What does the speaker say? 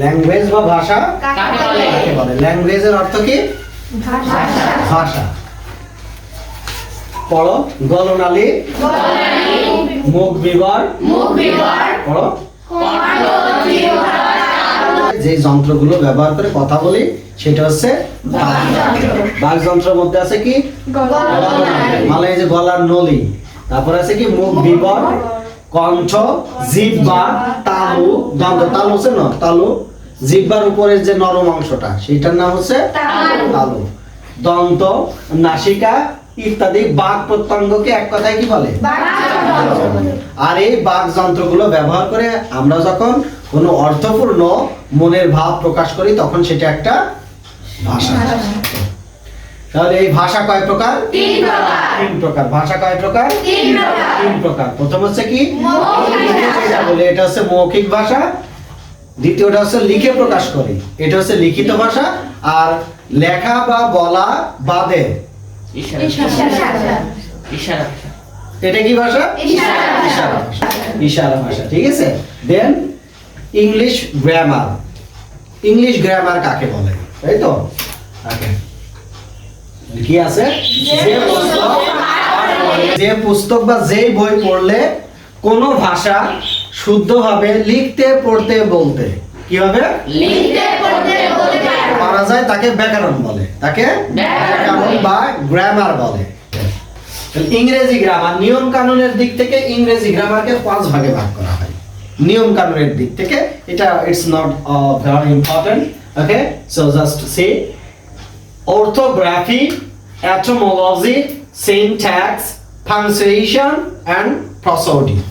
Language বা ভাষা? কাকে বলে? ল্যাঙ্গুয়েজের অর্থ কি? ভাষা। পড়ো গলনালী। মুখ বিবর পড়ো। যে যন্ত্রগুলো ব্যবহার করে কথা বলি সেটা হচ্ছে বাক যন্ত্রের মধ্যে আছে কি? মানে এই যে গলার নলি। তারপর আছে কি? মুখ বিবর কণ্ঠ জিহ্বা তালু দন্ত তালু হচ্ছে না তালু। জিব্বার উপরের যে নরম অংশটা সেটার নাম হচ্ছে তালু। দন্ত নাসিকা ইত্যাদি বাক প্রত্যঙ্গকে এক কথায় কি বলে? আর এই বাক যন্ত্রগুলো ব্যবহার করে আমরা যখন কোনো অর্থপূর্ণ মনের ভাব প্রকাশ করি তখন সেটা একটা ভাষা। তাহলে এই ভাষা কয় প্রকার? তিন প্রকার। ভাষা কয় প্রকার? তিন প্রকার। প্রথম হচ্ছে কি? বলি। এটা হচ্ছে মৌখিক ভাষা। দ্বিতীয়টা হচ্ছে লিখে প্রকাশ করি। এটা হচ্ছে লিখিত ভাষা। আর লেখা বা বলা বাদে। ইশারা। ইশারা। এটা কি ভাষা? ইশারা ভাষা। ইশারা ভাষা। ঠিক আছে? Then English grammar English grammar কাকে বলে? তাই তো? ওকে কি আছে? যে পুস্তক বা যেই বই পড়লে কোনো ভাষা শুদ্ধভাবে লিখতে পড়তে বলতে। কি হবে? পারা যায় তাকে ব্যাকরণ বলে। তাকে ব্যাকরণ। বা গ্রামার বলে। ইংরেজি গ্রামার নিয়ম কানুনের দিক থেকে ইংরেজি গ্রামারকে পাঁচ ভাগে ভাগ করা হয়। নিয়ম কানুনের দিক থেকে এটা it's not very important okay so just see orthography etymology syntax punctuation and prosody